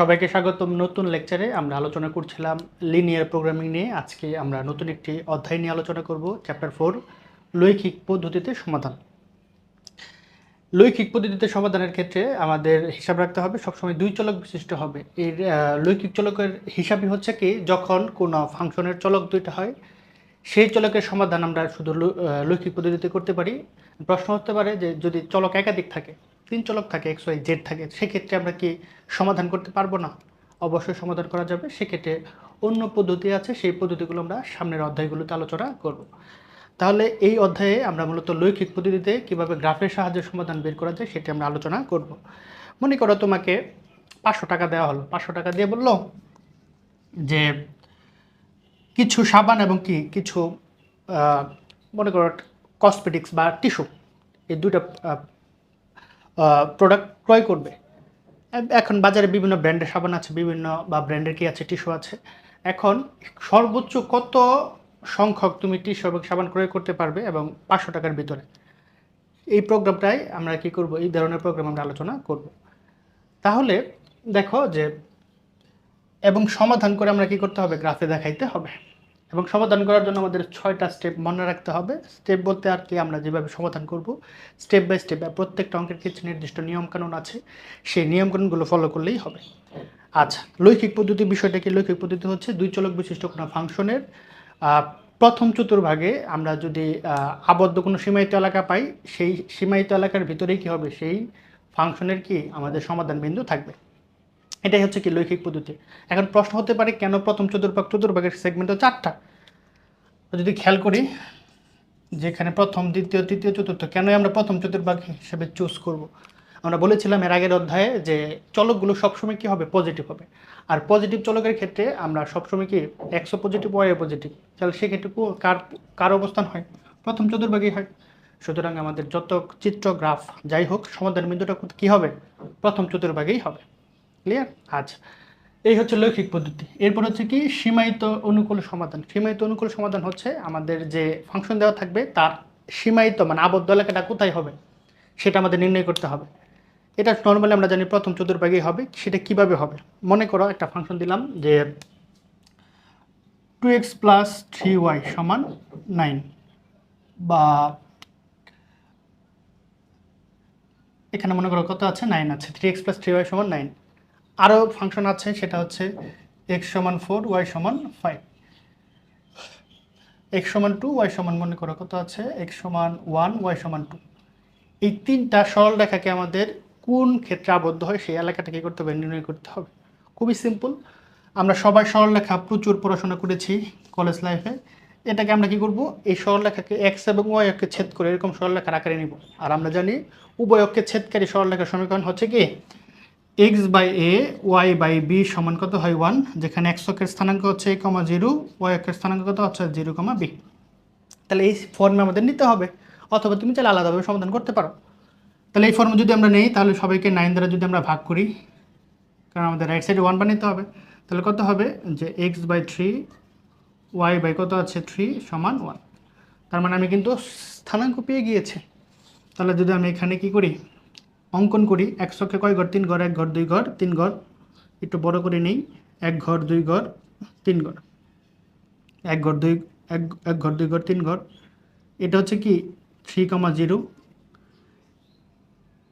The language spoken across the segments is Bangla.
সবাইকে স্বাগতম নতুন লেকচারে আমরা আলোচনা করছিলাম লিনিয়ার প্রোগ্রামিং নিয়ে। আজকে আমরা নতুন একটি অধ্যায় নিয়ে আলোচনা করব চ্যাপ্টার ফোর লৈখিক পদ্ধতিতে সমাধান। লৈখিক পদ্ধতিতে সমাধানের ক্ষেত্রে আমাদের হিসাব রাখতে হবে, সবসময় দুই চলক বিশিষ্ট হবে। এর লৈখিক চলকের হিসাবই হচ্ছে কি, যখন কোনো ফাংশনের চলক দুইটা হয়, সেই চলকের সমাধান আমরা শুধু লৈখিক পদ্ধতিতে করতে পারি। প্রশ্ন হতে পারে যে যদি চলক একাধিক থাকে তিন চলক থাকে এক্স ওয়াই জেড থাকে, সেক্ষেত্রে আমরা কি সমাধান করতে পারব না? অবশ্যই সমাধান করা যাবে। সেক্ষেত্রে অন্য পদ্ধতি আছে, সেই পদ্ধতিগুলো আমরা সামনের অধ্যায়গুলোতে আলোচনা করব। তাহলে এই অধ্যায়ে আমরা মূলত লৈখিক পদ্ধতিতে কীভাবে গ্রাফের সাহায্যে সমাধান বের করা যায় সেটি আমরা আলোচনা করব। মনে করো তোমাকে পাঁচশো টাকা দেওয়া হলো। পাঁচশো টাকা দিয়ে বলল যে কিছু সাবান এবং কি কিছু মনে করো কসমেটিক্স বা টিস্যু এই দুইটা প্রোডাক্ট ক্রয় করবে। এখন বাজারে বিভিন্ন ব্র্যান্ডের সাবান আছে, বিভিন্ন বা ব্র্যান্ডের কি আছে টিস্যু আছে। এখন সর্বোচ্চ কত সংখ্যক তুমি টিস্যু এবং সাবান ক্রয় করতে পারবে এবং পাঁচশো টাকার ভিতরে? এই প্রোগ্রামটাই আমরা কি করব? এই ধরনের প্রোগ্রাম আমরা আলোচনা করব। তাহলে দেখো যে, এবং সমাধান করে আমরা কি করতে হবে? গ্রাফে দেখাইতে হবে। এবং সমাধান করার জন্য আমাদের ছয়টা স্টেপ মনে রাখতে হবে। স্টেপ বলতে আর কি আমরা যেভাবে সমাধান করব স্টেপ বাই স্টেপ প্রত্যেকটা অঙ্কের কিছু নির্দিষ্ট নিয়মকানুন আছে, সেই নিয়মকানুনগুলো ফলো করলেই হবে। আচ্ছা লৈখিক পদ্ধতি বিষয়টা কি? লৈখিক পদ্ধতি হচ্ছে দুই চলক বিশিষ্ট কোনো ফাংশনের প্রথম চতুর্ভাগে আমরা যদি আবদ্ধ কোনো সীমায়িত এলাকা পাই, সেই সীমায়িত এলাকার ভিতরেই কি হবে? সেই ফাংশনের কি আমাদের সমাধান বিন্দু থাকবে। এটাই হচ্ছে কি লৈখিক পদ্ধতি। এখন প্রশ্ন হতে পারে, কেন প্রথম চতুর্ভাগ চতুর্ভাগের সেগমেন্ট চারটা যদি খেয়াল করি, যেখানে প্রথম, দ্বিতীয়, তৃতীয়, চতুর্থ, কেনই আমরা প্রথম চতুর্ভাগ হিসেবে চুজ করব? আমরা বলেছিলাম এর আগের অধ্যায়ে যে চলকগুলো সবসময় কি হবে? পজিটিভ হবে। আর পজিটিভ চলকের ক্ষেত্রে আমরা সবসময় কি একশো পজিটিভ ওয়াই পজিটিভ তাহলে সেক্ষেত্রে কার কার অবস্থান হয়? প্রথম চতুর্ভাগই হয়। সুতরাং আমাদের যত চিত্র গ্রাফ যাই হোক সমাধান বিন্দুটা কী হবে? প্রথম চতুর্ভাগেই হবে। ক্লিয়ার আচ্ছা। এই হচ্ছে লৈখিক পদ্ধতি। এরপর হচ্ছে কি, সীমায়িত অনুকূল সমাধান। সীমায়িত অনুকূল সমাধান হচ্ছে আমাদের যে ফাংশন দেওয়া থাকবে, তার সীমায়িত মানে আবদ্ধ এলাকাটা কোথায় হবে, সেটা আমাদের নির্ণয় করতে হবে। এটা নর্মালি আমরা জানি প্রথম চতুর্ভাগেই হবে, সেটা কীভাবে হবে? মনে করো একটা ফাংশন দিলাম যে two x plus three y সমান নাইন বা এখানে মনে করো কত আছে? নাইন আছে। Three x plus three y সমান নাইন আরও ফাংশন আছে, সেটা হচ্ছে এক্স সমান ফোর ওয়াই সমান ফাইভ এক্স সমান টু ওয়াই সমান মনে করো কত আছে? এক্স সমান ওয়ান ওয়াই সমান টু এই তিনটা সরল রেখাকে আমাদের কোন ক্ষেত্রে আবদ্ধ হয় সেই এলাকাটা কী করতে হবে? নির্ণয় করতে হবে। খুবই সিম্পল আমরা সবাই সরলরেখা প্রচুর পড়াশোনা করেছি কলেজ লাইফে এটাকে আমরা কি করব? এই সরলরেখাকে এক্স এবং ওয়াই অক্ষে ছেদ করে এরকম সরলরেখার আকারে নিব। আর আমরা জানি উভয় অক্ষে ছেদকারী সরলরেখার সমীকরণ হচ্ছে কি? X by a y by b সমান কত হয় ওয়ান যেখানে এক্স অক্ষের স্থানাঙ্ক হচ্ছে এ কমা জিরো ওয়াই অক্ষের স্থানাঙ্ক কত হচ্ছে জিরো কমা বি তাহলে এই ফর্মে আমাদের নিতে হবে। অথবা তুমি চাইলে আলাদাভাবে সমাধান করতে পারো। তাহলে এই ফর্মে যদি আমরা নেই, তাহলে সবাইকে নাইন দ্বারা যদি আমরা ভাগ করি, কারণ আমাদের রাইট সাইডে ওয়ান বানাতে হবে, তাহলে কত হবে? যে x by three y by কত আছে? থ্রি সমান ওয়ান তার মানে আমি কিন্তু স্থানাঙ্ক পেয়ে গিয়েছি। তাহলে যদি আমি এখানে কি করি? অঙ্কন করি একশোকে কয় ঘর? তিন ঘর, এক ঘর, দুই ঘর, তিন ঘর। একটু বড় করে নেই। এক ঘর, দুই ঘর, তিন ঘর। এক ঘর, দুই, এক এক ঘর, দুই ঘর, তিন ঘর। এটা হচ্ছে কি? Three comma zero.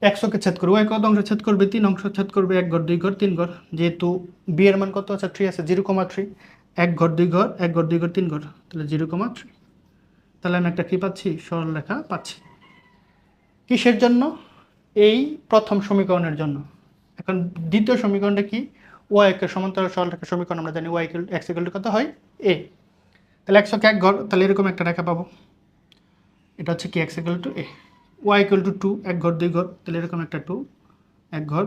একশোকে ছেদ করব। এক অংশ ছেদ করবে, তিন অংশ ছেদ করবে, এক ঘর, দুই ঘর, তিন ঘর। যেহেতু বি এর মান কত আছে? থ্রি আছে, জিরো কমা থ্রি। এক ঘর, দুই ঘর, এক ঘর, দুই ঘর, তিন ঘর। তাহলে জিরো কমা থ্রি। তাহলে আমি একটা কী পাচ্ছি? সরল রেখা পাচ্ছি। কিসের জন্য? এই প্রথম সমীকরণের জন্য। এখন দ্বিতীয় সমীকরণটা কি? ওয়াই একের সমান্তরাল সরল রেখার সমীকরণ, আমরা জানি ওয়াই এক্স ইকুয়াল কত হয়? এ তাহলে একশো এক ঘর তাহলে এরকম একটা রেখা পাবো। এটা হচ্ছে কি? X equal to a y to two এক ঘর, দুই ঘর, তাহলে এরকম একটা টু এক ঘর,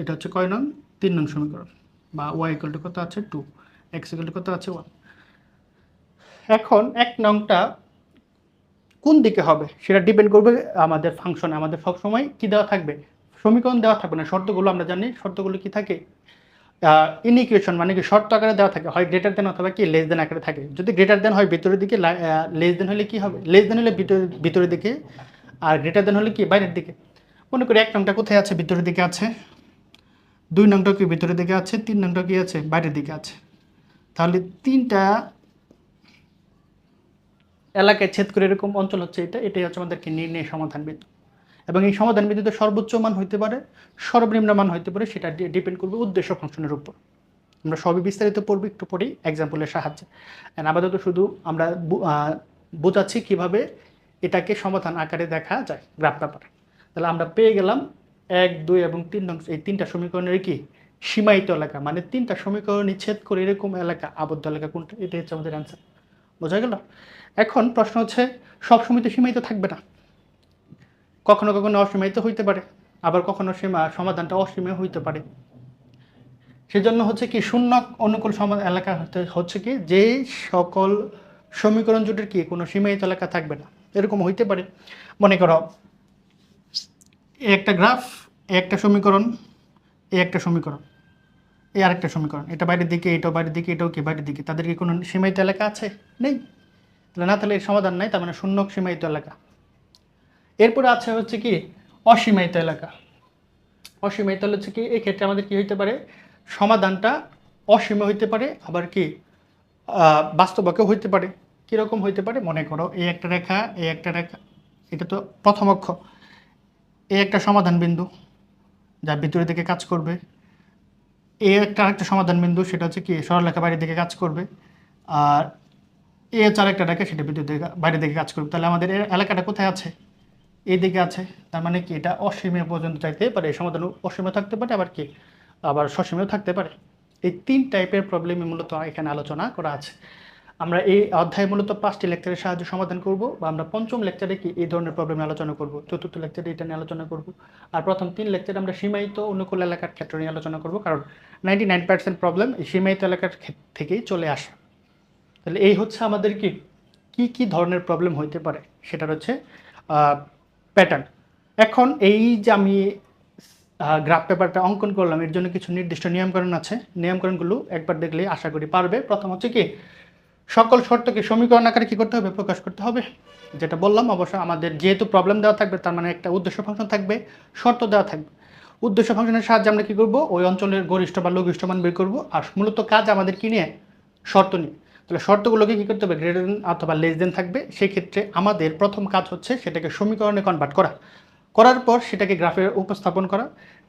এটা হচ্ছে কয় নং? তিন নং সমীকরণ। বা ওয়াই ইকুয়াল টু কত আছে? টু এক্স ইকুয়াল টু কত আছে? ওয়ান এখন এক নংটা কোন দিকে হবে সেটা ডিপেন্ড করবে আমাদের ফাংশনে আমাদের সবসময় কি দেওয়া থাকবে? সমীকরণ দেওয়া থাকবে না। শর্তগুলো আমরা জানি। শর্তগুলো কি থাকে? ইনইকুয়েশন মানে কি? শর্ত আকারে দেওয়া থাকে। হয় গ্রেটার দেন অথবা কি? লেস দেন আকারে থাকে। যদি গ্রেটার দেন হয় ভিতরের দিকে লেস দেন হলে কি হবে? লেস দেন হলে ভিতরে, ভিতরের দিকে আর গ্রেটার দেন হলে কি? বাইরের দিকে। মনে করি এক নংটা কোথায় আছে? ভিতরের দিকে আছে। দুই নংটা কি ভিতরের দিকে আছে? তিন নংটা কি আছে? বাইরের দিকে আছে। তাহলে তিনটা এলাকায় ছেদ করে এরকম অঞ্চল হচ্ছে এটা, এটাই হচ্ছে আমাদেরকে নির্ণয় সমাধান বিন্দু এবং এই সমাধান বিন্দুতে সর্বোচ্চ মান হইতে পারে, সর্বনিম্ন মান হইতে পারে, সেটা ডিপেন্ড করবে উদ্দেশ্য ফাংশনের উপর। আমরা সবই বিস্তারিত পড়ব, একটু পরেই এক্সাম্পলের সাহায্যে। আপাতত শুধু আমরা বোঝাচ্ছি কীভাবে এটাকে সমাধান আকারে দেখা যায় গ্রাফ ব্যাপার। তাহলে আমরা পেয়ে গেলাম এক, দুই এবং তিন নং এই তিনটা সমীকরণের কি? সীমায়িত এলাকা মানে তিনটা সমীকরণ নিচ্ছেদ করে এরকম এলাকা, আবদ্ধ এলাকা কোনটা? এটাই হচ্ছে আমাদের অ্যান্সার বোঝা গেল? এখন প্রশ্ন হচ্ছে সবসময় তো সীমায়িত থাকবে না। কখনো কখনো অসীমায়িত হইতে পারে, আবার কখনো সীমা, সমাধানটা অসীমীয় হইতে পারে। সেজন্য হচ্ছে কি, শূন্য অনুকূল সমাধান এলাকা হচ্ছে কি যে সকল সমীকরণ জোটের কি, কোনো সীমায়িত এলাকা থাকবে না। এরকম হইতে পারে। মনে করো একটা গ্রাফ একটা সমীকরণ, এ একটা সমীকরণ এই আরেকটা সমীকরণ। এটা বাইরের দিকে, এটাও বাইরের দিকে, এটাও কি বাইরের দিকে? তাদের কি কোনো সীমায়িত এলাকা আছে? নেই। তাহলে না তাহলে এর সমাধান নাই, তার মানে শূন্য সীমায়িত এলাকা। এরপরে আছে হচ্ছে কি, অসীমায়িত এলাকা। অসীমায়িত হচ্ছে কি, এই ক্ষেত্রে আমাদের কি হইতে পারে? সমাধানটা অসীম হইতে পারে, আবার কি বাস্তবকেও হইতে পারে। কীরকম হইতে পারে? মনে করো, এই একটা রেখা, এই একটা রেখা, এটা তো প্রথম অক্ষ। এই একটা সমাধান বিন্দু, যা ভিতরের দিকে কাজ করবে। এই একটা আরেকটা সমাধান বিন্দু, সেটা হচ্ছে কি সরলরেখা বাইরের দিকে কাজ করবে। আর এই হচ্ছে আরেকটা রেখা সেটা বিদ্যুৎ বাইরে দিকে কাজ করবে। তাহলে আমাদের এলাকাটা কোথায় আছে? এই দিকে আছে। তার মানে কি এটা অসীমে পর্যন্ত চাইতে পারে, এই সমাধান অসীমে থাকতে পারে, আবার কি? আবার সসীমেও থাকতে পারে। এই তিন টাইপের প্রবলেমই মূলত এখানে আলোচনা করা আছে। আমরা এই অধ্যায় মূলত পাঁচটি লেকচারের সাহায্যে সমাধান করব বা আমরা পঞ্চম লেকচারে কি এই ধরনের প্রবলেম আলোচনা করব, চতুর্থ লেকচারে এটা নিয়ে আলোচনা করব, আর প্রথম তিন লেকচারে আমরা সীমায়িত অনুকূল এলাকার ক্ষেত্রে নিয়ে আলোচনা করব, কারণ নাইনটি নাইন পার্সেন্ট প্রবলেম এই সীমায়িত এলাকার থেকেই চলে আসে। তাহলে এই হচ্ছে আমাদের কি কি কি ধরনের প্রবলেম হইতে পারে? সেটার হচ্ছে প্যাটার্ন এখন এই যে আমি গ্রাফ পেপারটা অঙ্কন করলাম, এর জন্য কিছু নির্দিষ্ট নিয়মকরণ আছে। নিয়মকরণগুলো একবার দেখলে আশা করি পারবে। প্রথম হচ্ছে কি, সকল শর্তকে সমীকরণ আকারে কি করতে হবে? প্রকাশ করতে হবে। যেটা বললাম, অবশ্য আমাদের যেহেতু প্রবলেম দেওয়া থাকবে, তার মানে একটা উদ্দেশ্য ফাংশন থাকবে, শর্ত দেওয়া থাকবে। উদ্দেশ্য ফাংশনের সাহায্যে আমরা কী করব? ওই অঞ্চলের গরিষ্ঠ বা লঘিষ্ঠ মান বের করব। আর মূলত কাজ আমাদের কি নিয়ে? শর্ত নিয়ে। তাহলে শর্তগুলোকে কী করতে হবে? গ্রেটার দেন অথবা লেস দেন থাকবে। সেই ক্ষেত্রে আমাদের প্রথম কাজ হচ্ছে সেটাকে সমীকরণে কনভার্ট করা। করার পর সেটাকে গ্রাফে উপস্থাপন করা।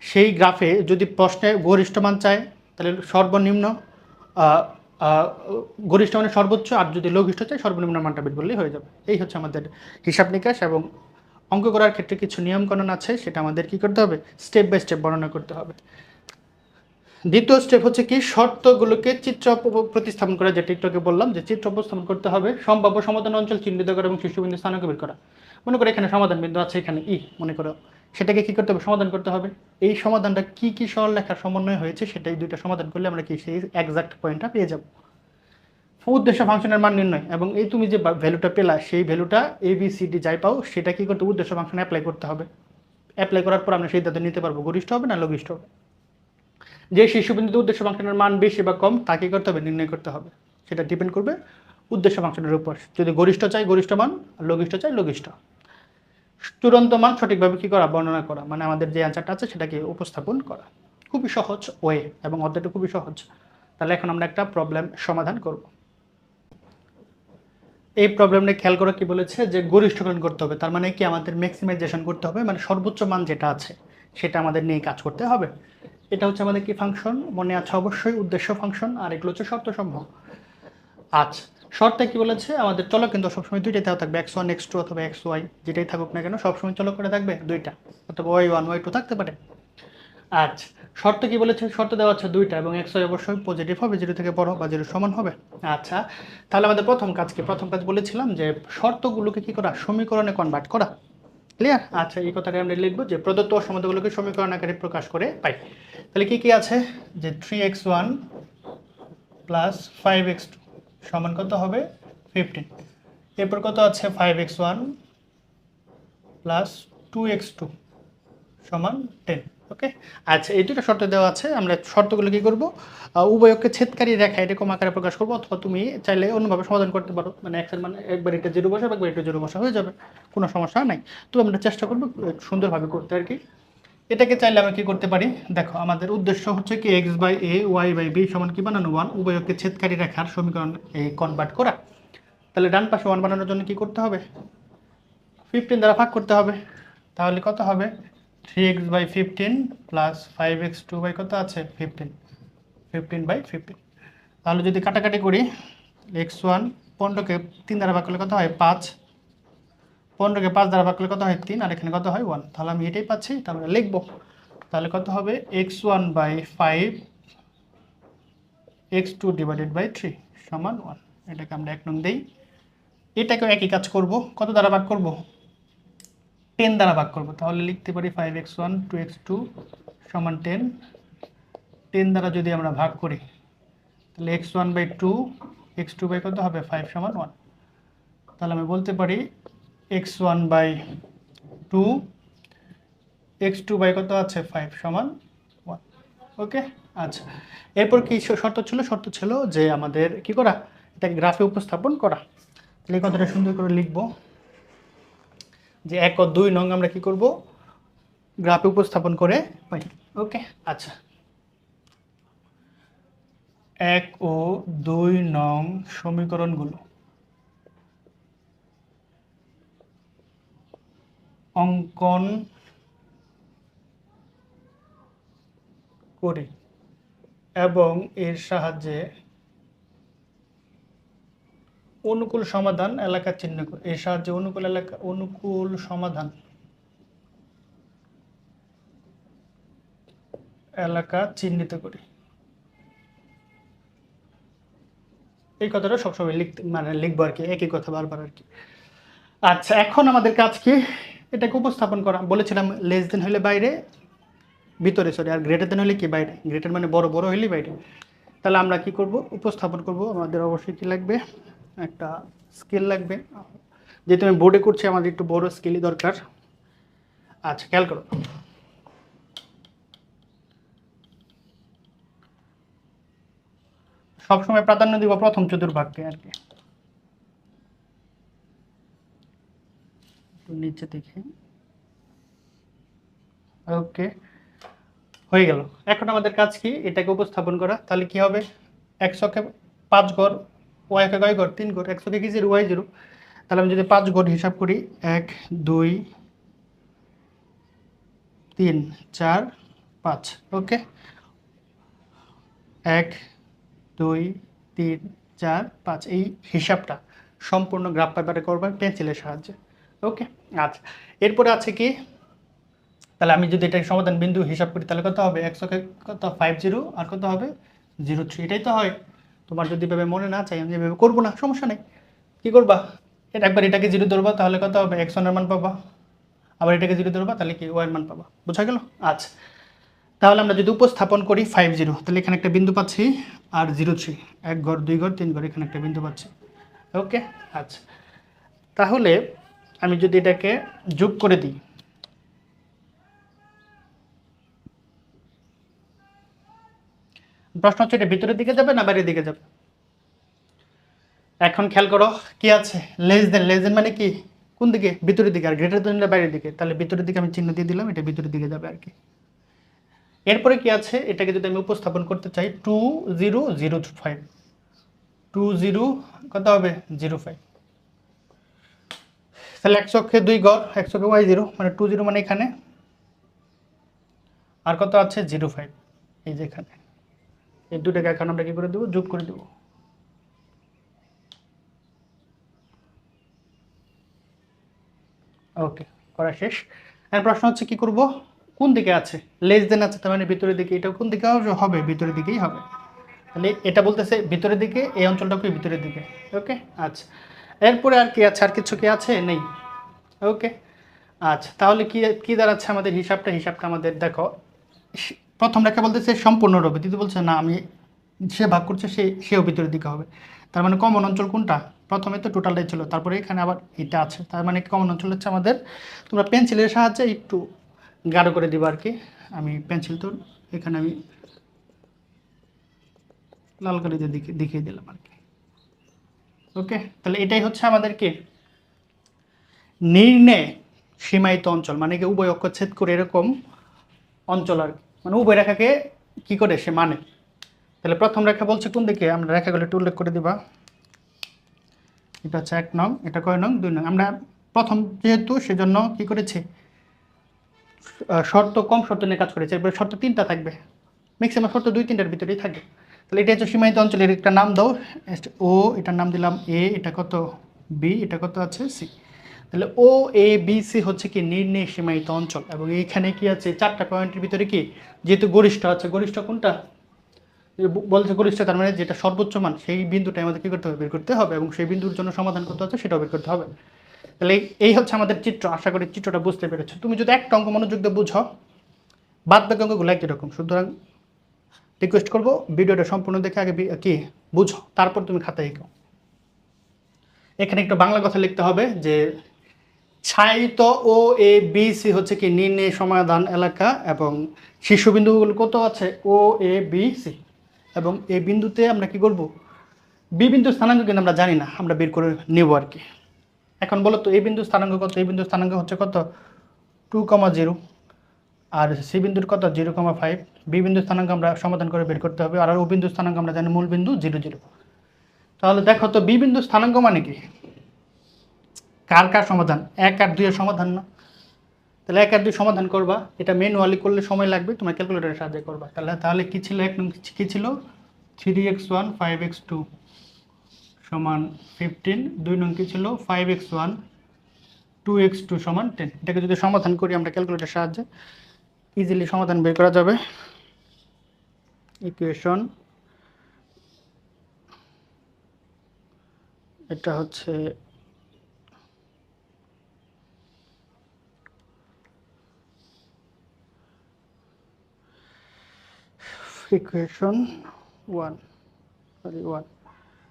সেই গ্রাফে যদি প্রশ্নে গরিষ্ঠ মান চায়, তাহলে সর্বনিম্ন গরিষ্ঠ মানে সর্বোচ্চ আর যদি লঘিষ্ঠ চায়, সর্বনিম্ন মানটা বের করলেই হয়ে যাবে। এই হচ্ছে আমাদের হিসাব নিকাশ এবং অঙ্ক করার ক্ষেত্রে কিছু নিয়মকানুন আছে। সেটা আমাদের কি করতে হবে? স্টেপ বাই স্টেপ বর্ণনা করতে হবে। দ্বিতীয় স্টেপ হচ্ছে কি? শর্তগুলোকে চিত্র প্রতিস্থাপন করা, যেটা আগে বললাম যে চিত্র উপস্থাপন করতে হবে সম্ভাব্য সমাধান অঞ্চল, চিহ্নিত করা এবং শীর্ষবিন্দু স্থানাঙ্ক বের করা। মনে করো এখানে সমাধান বিন্দু আছে এখানে, ই, মনে করো। সেটাকে কি করতে হবে? সমাধান করতে হবে। এই সমাধানটা কি কি সরল লেখার সমন্বয় হয়েছে সেটাই দুইটা সমাধান করলে আমরা কি সেই একজাক্ট পয়েন্টটা পেয়ে যাব। উদ্দেশ্য ফাংশনের মান নির্ণয় এবং এই তুমি যে ভ্যালুটা পেলা, সেই ভ্যালুটা এ বি সি ডি যাই পাও, সেটা কি করতে উদ্দেশ্য ফাংশনে অ্যাপ্লাই করতে হবে। অ্যাপ্লাই করার পর আমরা সিদ্ধান্ত নিতে পারব, গরিষ্ঠ হবে না লঘিষ্ঠ হবে। যে শিশু শীর্ষবিন্দুতে উদ্দেশ্য ফাংশনের মান বেশি বা কম, তাকে করতে হবে, নির্ণয় করতে হবে। সেটা ডিপেন্ড করবে উদ্দেশ্য ফাংশনের উপর। যদি গরিষ্ঠ চাই, গরিষ্ঠ মান, আর লঘিষ্ঠ চাই, লঘিষ্ঠ। চূড়ান্ত মান সঠিকভাবে কী করা, বর্ণনা করা মানে আমাদের যে অ্যান্সারটা আছে, সেটাকে উপস্থাপন করা। খুবই সহজ ওয়ে এবং অধ্যায়টা খুবই সহজ। তাহলে এখন আমরা একটা প্রবলেম সমাধান করব। এই প্রবলেমটা খেয়াল করা কি বলেছে, যে গরিষ্ঠকরণ করতে হবে, তার মানে কি আমাদের ম্যাক্সিমাইজেশন করতে হবে মানে সর্বোচ্চ মান যেটা আছে। সেটা আমাদের নিয়ে কাজ করতে হবে। এটা হচ্ছে আমাদের কি ফাংশন মনে আছে অবশ্যই, উদ্দেশ্য ফাংশন আর এগুলো হচ্ছে শর্ত সমূহ। আচ্ছা শর্তে কি বলেছে? আমাদের চলো কিন্তু সবসময় দুইটাই দেওয়া থাকবে এক্স ওয়ান এক্স টু অথবা এক্স ওয়াই যেটাই থাকুক না কেন, সবসময় চলো করে থাকবে দুইটা, অথবা ওয়াই ওয়ান ওয়াই টু থাকতে পারে। আচ্ছা শর্ত কি বলেছে? শর্ত দেওয়া আছে দুইটা, এবং এক্স ওয়াই অবশ্যই পজিটিভ হবে জিরো থেকে বড় বা জিরো সমান হবে। আচ্ছা তাহলে আমাদের প্রথম কাজ কি প্রথম কাজ বলেছিলাম যে শর্তগুলোকে কি করা? সমীকরণে কনভার্ট করা। ক্লিয়ার আচ্ছা এই কথাটা আমরা লিখব যে প্রদত্ত অসমতাগুলোকে সমীকরণ আকারে প্রকাশ করে, পাই। তাহলে কি কি আছে? যে three x one plus five x two সমান কত হবে? ফিফটিন এরপর কত আছে? Five x one plus two x two সমান টেন ওকে আচ্ছা এই দুটো শর্ত দেওয়া আছে। আমরা শর্তগুলো কী করব? উভয়কে ছেদকারী রেখা এরকম আকারে প্রকাশ করব? অথবা তুমি চাইলে অন্যভাবে সমাধান করতে পারো। মানে এক্সের মানে একবার এটা জিরো বসা, একবার এটা জিরো বসা হয়ে যাবে। কোনো সমস্যা নাই। তো আমরা চেষ্টা করব সুন্দরভাবে করতে আর কি। এটাকে চাইলে আমরা কি করতে পারি? দেখো, আমাদের উদ্দেশ্য হচ্ছে কি x by a y by b সমান কি বানানো? ওয়ান উভয়কে ছেদকারী রেখার সমীকরণ কনভার্ট করা। তাহলে ডান পাশে ওয়ান বানানোর জন্য কি করতে হবে? ফিফটিন দ্বারা ভাগ করতে হবে। তাহলে কত হবে? Three x by fifteen plus five x two by কত আছে? ফিফটিন ফিফটিন বাই ফিফটিন তাহলে যদি কাটাকাটি করি এক্স ওয়ান পনেরোকে তিন দ্বারা ভাগ করলে কত হয়? পাঁচ। পনেরোকে পাঁচ দ্বারা ভাগ করলে কত হয়? তিন। আর এখানে কত হয়? ওয়ান তাহলে আমি এটাই পাচ্ছি তাহলে লিখব। তাহলে কত হবে? X one by five x two divided by three সমান ওয়ান এটাকে আমরা এক নং দিই। এটাকেও একই কাজ করব। কত দ্বারা ভাগ করব? টেন দ্বারা ভাগ করব। তাহলে লিখতে পারি five x one two x two সমান টেন টেন দ্বারা যদি আমরা ভাগ করি, তাহলে x one by two x two by কত হবে? ফাইভ সমান ওয়ান তাহলে আমি বলতে পারি x one by two x two by কত আছে? ফাইভ সমান ওয়ান ওকে? আচ্ছা। এরপর কি শর্ত ছিল? শর্ত ছিল যে আমাদের কি করা? এটাকে গ্রাফে উপস্থাপন করা। তাহলে কথাটা সুন্দর করে লিখব। যে এক ও দুই নং আমরা কি করব? গ্রাফে উপস্থাপন করে পাই। ওকে? আচ্ছা। এক ও দুই নং সমীকরণগুলো। অঙ্কন করি এবং এর সাহায্যে অনুকূল সমাধান এলাকা চিহ্ন এর সাহায্যে অনুকূল এলাকা অনুকূল সমাধান এলাকা চিহ্নিত করি। এই কথাটা সবসময় লিখতে মানে লিখব আর কি, একই কথা বারবার আর কি। আচ্ছা এখন আমাদের কাজ কি? এটাকে উপস্থাপন করা। বলেছিলাম লেস দেন হলে বাইরে, ভিতরে সরি আর গ্রেটার দেন হলে কি বাইরে? গ্রেটার মানে বড় বড় হলে বাইরে। তাহলে আমরা কি করব? উপস্থাপন করব। আমাদের অবশ্যই কি লাগবে? একটা স্কেল লাগবে। যেহেতু আমি বোর্ডে করছি, আমাদের একটু বড় স্কেলই দরকার। আচ্ছা খেয়াল করো। সবসময় প্রাধান্য দিব প্রথম চতুর্ভাগকে আর কি। নিচে দেখি। ওকে, হয়ে গেল। এখন আমাদের কাজ কি? এটাকে উপস্থাপন করা। তাহলে কি হবে? একশোকে পাঁচ ঘর ওয়াইকে কয় ঘর, তিন ঘর একশোকে কি জিরো, ওয়াই জিরো। তাহলে আমি যদি পাঁচ ঘর হিসাব করি, এক, দুই, তিন, চার, পাঁচ, ওকে? এক, দুই, তিন, চার, পাঁচ, এই হিসাবটা সম্পূর্ণ গ্রাফ পেপারে করবেন পেন্সিলের সাহায্যে, ওকে? আচ্ছা এরপরে আছে কি? তাহলে আমি যদি এটা সমাধান বিন্দু হিসাব করি, তাহলে কত হবে? একশো কত? ফাইভ জিরো আর কত হবে? জিরো থ্রি এটাই তো হয়। তোমার যদি ভেবে মনে না চাই, আমি এভাবে করব না, সমস্যা নেই। কী করবা? এটা একবার এটাকে জিরো ধরবা, তাহলে কত হবে? একশো মান পাবা। আবার এটাকে জিরো ধরবা, তাহলে কি ওয়াই মান পাবা। বোঝা গেল? আচ্ছা। তাহলে আমরা যদি উপস্থাপন করি ফাইভ জিরো তাহলে এখানে একটা বিন্দু পাচ্ছি, আর জিরো থ্রি এক ঘর, দুই ঘর, তিন ঘর, এখানে একটা বিন্দু পাচ্ছি। ওকে আচ্ছা। তাহলে আমি যদি এটাকে যোগ করে দিই প্রশ্ন হচ্ছে এটা ভিতরের দিকে যাবে না বাইরের দিকে যাবে? এখন খেয়াল করো, কি আছে? লেস দেন লেস দেন মানে কি? কোন দিকে? ভিতরের দিকে, আর গ্রেটার দেন বাইরের দিকে? তাহলে ভিতরের দিকে আমি চিহ্ন দিয়ে দিলাম, এটা ভিতরের দিকে যাবে আর কি। এরপরে কি আছে? এটাকে যদি আমি উপস্থাপন করতে চাই two zero zero five two zero কত হবে? জিরো ফাইভ তাহলে একশোকে দুই গড় একশোকে ওয়াই জিরো মানে টু জিরো মানে এখানে। আর কত আছে? জিরো ফাইভ এই যে এখানে। এই দুটাকে এখন আমরা কি করে দেবো? যোগ করে দেবো। ওকে করা শেষ। আর প্রশ্ন হচ্ছে কি করব? কোন দিকে আছে? লেস দেন আছে, তার মানে ভিতরের দিকে। এটা কোন দিকে হবে? ভিতরের দিকেই হবে। তাহলে এটা বলতেছে ভিতরের দিকে, এই অঞ্চলটা কি ভিতরের দিকে? ওকে আচ্ছা। এরপরে আর কি আছে? আর কিছু কি আছে? নেই। ওকে আচ্ছা। তাহলে কি কি দাঁড়াচ্ছে আমাদের হিসাবটা? হিসাবটা আমাদের দেখো। প্রথম রেখা বলতেছে সম্পূর্ণ রবে দ্বিতীয় বলছে, না, আমি সে ভাগ করছে, সে, সেও ভিতরের দিকে হবে। তার মানে কমন অঞ্চল কোনটা? প্রথমে তো টোটালটাই ছিল, তারপরে এখানে আবার এটা আছে। তার মানে কমন অঞ্চল হচ্ছে আমাদের, তোমরা পেন্সিলের সাহায্যে একটু গাঢ় করে দিবা আর কি। আমি পেন্সিল তো এখানে আমি লাল কালিতে দিকে দেখিয়ে দিলাম আর কি। ওকে তাহলে এটাই হচ্ছে আমাদের কি? নির্ণয় সীমায়িত অঞ্চল মানে কি উভয় অক্ষ ছেদ করে এরকম অঞ্চল আর কি। মানে উভয় রেখাকে কি করে সে মানে? তাহলে প্রথম রেখা বলছে কোন দিকে? আমরা রেখাগুলো একটু উল্লেখ করে দিবা। এটা হচ্ছে এক নং, এটা কয় নং? দুই নং। আমরা প্রথম যেহেতু সেজন্য কি করেছি? শর্ত কম, শর্ত নিয়ে কাজ করেছে। এরপরে শর্ত তিনটা থাকবে। ম্যাক্সিমাম শর্ত দুই তিনটার ভিতরেই থাকবে তাহলে এটা হচ্ছে সীমাহিত অঞ্চলের একটা নাম দাও। ও এটার নাম দিলাম এ এটা কত? বি এটা কত আছে? সি তাহলে ও এ বি সি হচ্ছে কি নির্ণয় সীমায়িত অঞ্চল। এবং এইখানে কি আছে? চারটা পয়েন্টের ভিতরে কি? যেহেতু গরিষ্ঠ আছে, গরিষ্ঠ কোনটা? বলছে গরিষ্ঠ, তার মানে যেটা সর্বোচ্চ মান, সেই বিন্দুটা আমাদের কি করতে হবে? বের করতে হবে। এবং সেই বিন্দুর জন্য সমাধান করতে হচ্ছে, সেটাও বের করতে হবে। তাহলে এই- হচ্ছে আমাদের চিত্র। আশা করি চিত্রটা বুঝতে পেরেছ। তুমি যদি একটা অঙ্ক মনোযোগ দিয়ে বুঝো, বাদ বাকি অঙ্কগুলো একই রকম। সুতরাং রিকোয়েস্ট করব, ভিডিওটা সম্পূর্ণ দেখে আগে কি বুঝো, তারপর তুমি খাতায় এখানে একটু বাংলা কথা লিখতে হবে যে ছায়িত ও এ বি সি হচ্ছে কি নির্ণয় সমাধান এলাকা এবং শীর্ষবিন্দুগুলো কত আছে? O, A, B, C. এবং এ বিন্দুতে আমরা কি করব? বি বিন্দুর স্থানাঙ্ক কিন্তু আমরা জানি না, আমরা বের করে নেব আর কি। এখন বলো তো এই বিন্দু স্থানাঙ্ক কত? এই বিন্দু স্থানাঙ্ক হচ্ছে কত? Two comma zero. আর সি বিন্দুর কত? Zero comma five. বি বিন্দুর স্থানাঙ্ক আমরা সমাধান করে বের করতে হবে। আর ও বিন্দুর স্থানাঙ্ক আমরা জানি মূল বিন্দু জিরো জিরো। তাহলে দেখো তো, বি বিন্দু স্থানাঙ্ক মানে কি? কার কার সমাধান? এক আর দুইয়ের সমাধান না। তাহলে এক আর দুই সমাধান করবা। এটা ম্যানুয়ালি করলে সময় লাগবে, তোমার ক্যালকুলেটারের সাহায্যে করবা। তাহলে তাহলে কী ছিল? এক কী ছিল? Three x one five x two সমান ফিফটিন দুই নং কী ছিল? Five x one two x two সমান টেন এটাকে যদি সমাধান করি আমরা ক্যালকুলেটারের সাহায্যে ইজিলি সমাধান বের করা যাবে। ইকুয়েশন এটা হচ্ছে ইকুয়েশন ওয়ান সরি ওয়ান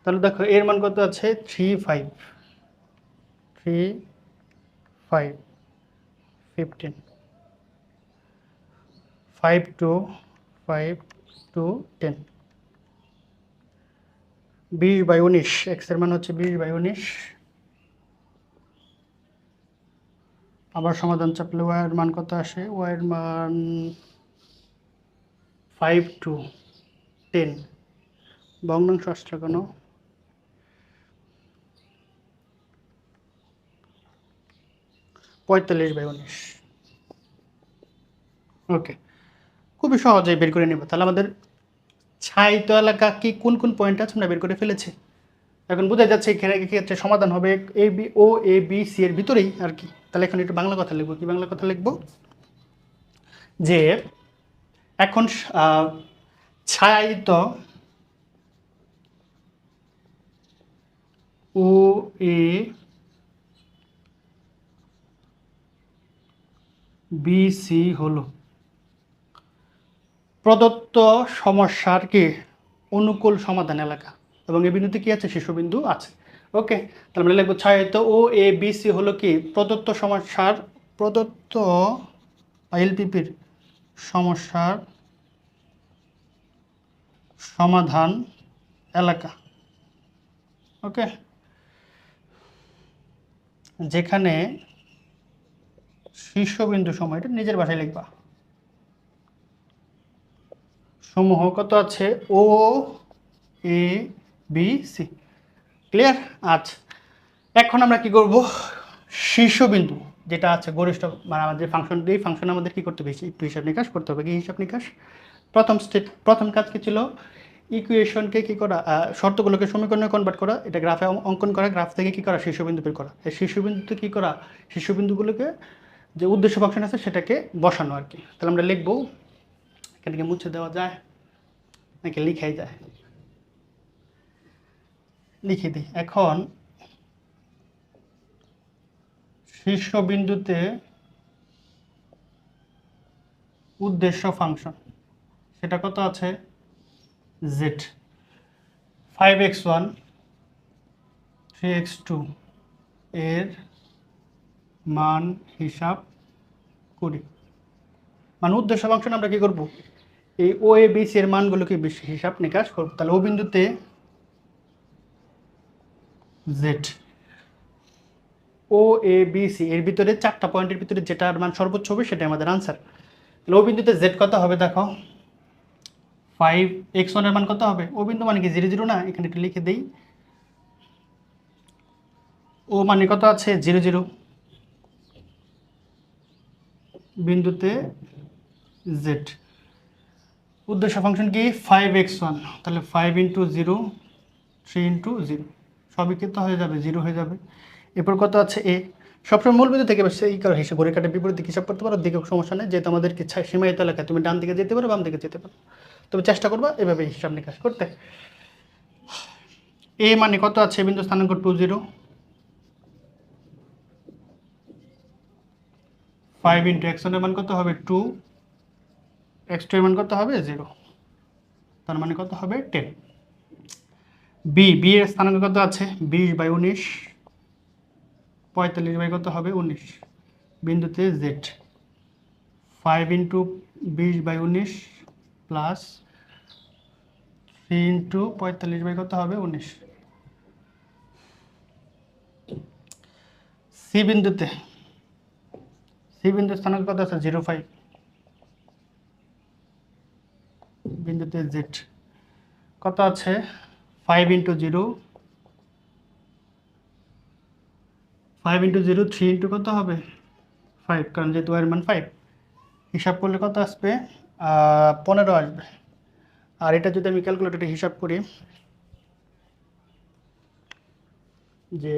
তাহলে দেখো, এর মান কত আছে? Three five three five fifteen five two five two ten বিশ বাই উনিশ এক্সের মান হচ্ছে বিশ বাই উনিশ. আবার সমাধান চাপলে ওয়াইয়ের মান কত আসে? ওয়াইয়ের মান ফাইভ টু টেন। ভগ্নাংশ কেন পঁয়তাল্লিশ বাই উনিশ। ওকে খুবই সহজেই বের করে নেব। তাহলে আমাদের ছাইত এলাকা কি, কোন কোন পয়েন্ট আছে আমরা বের করে ফেলেছি? এখন বোঝা যাচ্ছে এখানে ক্ষেত্রে সমাধান হবে A B O A B C এর ভিতরেই আর কি। তাহলে এখন একটু বাংলা কথা লিখব। কি বাংলা কথা লিখব? যে এখন আহ, ছায়ায়িত ও এ বি সি হলো। প্রদত্ত সমস্যার কি? অনুকূল সমাধান এলাকা। এবং এ বিন্দুতে কি আছে? শীর্ষবিন্দু আছে। ওকে তাহলে আমরা লিখব ছায়ায়িত ও এ বি সি হলো কি? প্রদত্ত সমস্যার প্রদত্ত এলপিপির সমস্যার সমাধান এলাকা। ওকে? যেখানে শীর্ষবিন্দু সময়, এটা নিজের ভাষায় লিখবা। সমূহ কত আছে? O, A, B, C. Clear? আচ্ছা। এখন আমরা কি করব? শীর্ষবিন্দু যেটা আছে, গরিষ্ঠ মানে আমাদের ফাংশন এই ফাংশন আমাদের কি করতে হবে? একটু হিসাব নিকাশ করতে হবে। কি হিসাব নিকাশ? প্রথম স্টেপ প্রথম কাজ কি ছিল? ইকুয়েশনকে কি করা? শর্তগুলোকে সমীকরণে কনভার্ট করা। এটা গ্রাফে অঙ্কন করা গ্রাফ থেকে কি করা? শীর্ষবিন্দু বের করা। এই শীর্ষবিন্দুতে কি করা? শীর্ষবিন্দুগুলোকে যে উদ্দেশ্য ফাংশন আছে, সেটাকে বসানো আর কি। তাহলে আমরা লিখব, এখানে কি মুছে দেওয়া যায়, নাকি লিখাই যায়? লিখে দিই। এখন শীর্ষবিন্দুতে উদ্দেশ্য ফাংশন সেটা কত আছে? Z five x one three x two এর মান হিসাব করি। মানে উদ্দেশ্য ফাংশন আমরা কি করব? এই ও এ বি সি এর মানগুলোকে হিসাব নিকাশ করব। তাহলে ও বিন্দুতে Z O A B C এর ভিতরে চারটা পয়েন্টের ভিতরে যেটার মান সর্বোচ্চ হবে সেটাই আমাদের আনসার তাহলে ও বিন্দুতে জেড কত হবে দেখো? ফাইভ এক্স ওয়ানের মান কত হবে? ও বিন্দু মানে কি? জিরো জিরো না? এখানে একটু লিখে দিই। ও মানে কত আছে? জিরো জিরো বিন্দুতে জেড উদ্দেশ্য ফাংশন কি? ফাইভ এক্স ওয়ান তাহলে five into zero three into zero সবই কিন্তু হয়ে যাবে জিরো হয়ে যাবে। এরপর কত আছে? এ সবসময় মূল বিন্দু থেকে এই কারণে হিসাব ঘড়ি কাটে। বিপরীত হিসাব করতে পারো? দিকে সমস্যা নেই। যেহেতু আমাদেরকে সীমায়িত এলাকায় তুমি ডান দিকে যেতে পারো, বাম দিকে যেতে পারো। তবে চেষ্টা করবা এভাবে হিসাব নিকাশ করতে। এ মানে কত আছে? বিন্দু স্থানাঙ্ক টু জিরো। ফাইভ ইন্টু এক্সের মান কত হবে? টু। এক্স টু এর মান কত হবে? জিরো। তার মানে কত হবে? টেন। বি বি এর স্থানাঙ্ক কত আছে? বিশ বাই উনিশ। পঁয়তাল্লিশ বাই কত হবে? উনিশ। বিন্দুতে জেড। ফাইভ ইন্টু বিশ বাই উনিশ প্লাস থ্রি ইন্টু পঁয়তাল্লিশ বাই কত হবে? উনিশ। সি বিন্দুতে, সি বিন্দুর স্থানাঙ্ক কত আছে? Zero five. বিন্দুতে জেড। কত আছে? Five into zero. Five into zero, three into কত হবে? ফাইভ, কারণ যেহেতু এর মান ফাইভ হিসাব করলে কত আসবে? পনেরো আসবে আর এটা যদি আমি ক্যালকুলেটরে হিসাব করি, যে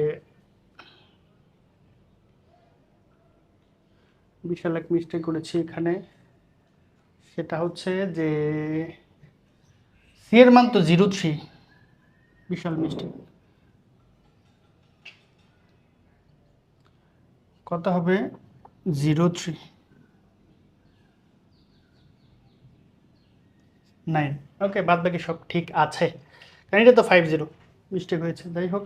বিশাল এক মিস্টেক করেছি এখানে, সেটা হচ্ছে যে সি এর মান তো জিরো থ্রি বিশাল মিস্টেক কত হবে? Zero three nine. ওকে বাদ বাকি সব ঠিক আছে। কারণ এটা তো ফাইভ জিরো মিস্টেক হয়েছে, যাই হোক।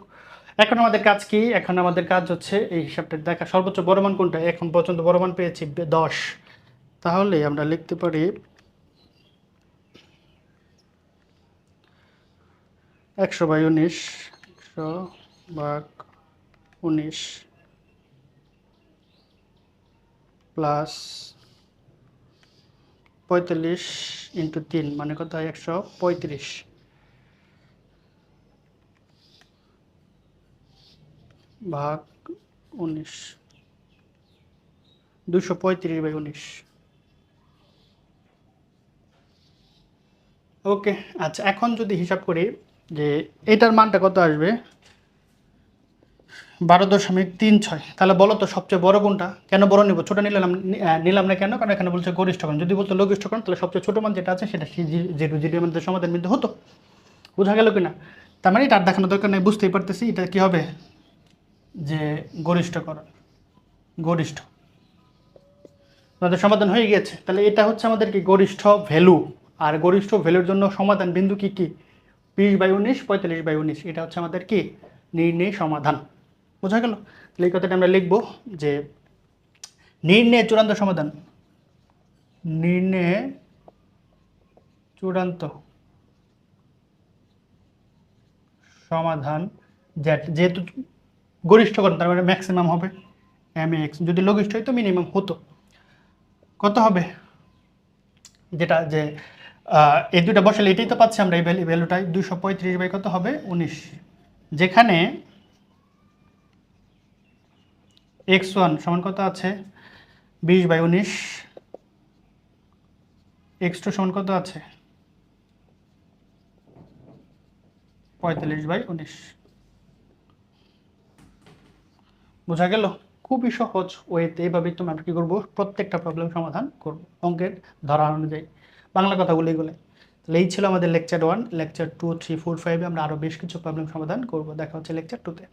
এখন আমাদের কাজ কি? এখন আমাদের কাজ হচ্ছে এই হিসাবটা দেখা। সর্বোচ্চ বড় মান কোনটা? এখন পর্যন্ত বড় মান পেয়েছি দশ। তাহলে আমরা লিখতে পারি একশো বাই উনিশ, একশো ভাগ উনিশ প্লাস পঁয়তাল্লিশ ইন্টু তিন মানে কত হয়? একশো পঁয়ত্রিশ। ভাগ উনিশ। দুশো পঁয়ত্রিশ বাই উনিশ। ওকে আচ্ছা এখন যদি হিসাব করি যে এটার মানটা কত আসবে? বারো দশমিক তিন ছয়। তাহলে বলো তো সবচেয়ে বড় কোনটা? কেন বড় নিব? ছোটো নিলাম নিলাম না কেন? কারণ এখানে বলছে গরিষ্ঠকরণ যদি বলতো লঘিষ্ঠকরণ তাহলে সবচেয়ে ছোটো মান যেটা আছে সেটা জিরো জিরো মধ্যে সমাধান মধ্যে হতো। বোঝা গেল কিনা? তার মানে এটা আর দেখানোর দরকার নেই, বুঝতেই পারতেছি। এটা কি হবে? যে গরিষ্ঠকরণ গরিষ্ঠ আমাদের সমাধান হয়ে গিয়েছে। তাহলে এটা হচ্ছে আমাদের কি গরিষ্ঠ ভ্যালু? আর গরিষ্ঠ ভ্যালুর জন্য সমাধান বিন্দু কি কি? বিশ বাই উনিশ, পঁয়তাল্লিশ বাই উনিশ। এটা হচ্ছে আমাদের কি? নির্ণয় সমাধান। বোঝা গেল? তাহলে এই কথাটা আমরা লিখব যে নির্ণয় চূড়ান্ত সমাধান। নির্ণয় চূড়ান্ত সমাধান যে- যেহেতু গরিষ্ঠকরণ তার মানে ম্যাক্সিমাম হবে এম এক্স যদি লঘিষ্ঠ হয় তো মিনিমাম হতো। কত হবে? যেটা যে এই দুটা বসালে এটাই তো পাচ্ছি আমরা, এই ভ্যালু ভ্যালুটাই দুশো পঁয়ত্রিশ বাই কত হবে? উনিশ। যেখানে এক্স ওয়ান সমান কত আছে? বিশ বাই উনিশ। এক্স টু সমান কত আছে? পঁয়তাল্লিশ বাই উনিশ। বোঝা গেল? খুবই সহজ ওয়েতে এইভাবেই তুমি আমরা কী করব? প্রত্যেকটা প্রবলেম সমাধান করব। অঙ্কের ধরা অনুযায়ী। বাংলা কথাগুলো এগুলো। তাহলে এই ছিল আমাদের lecture one lecture two three four ফাইভে আমরা আরও বেশ কিছু প্রবলেম সমাধান করব। দেখা হচ্ছে লেকচার টুতে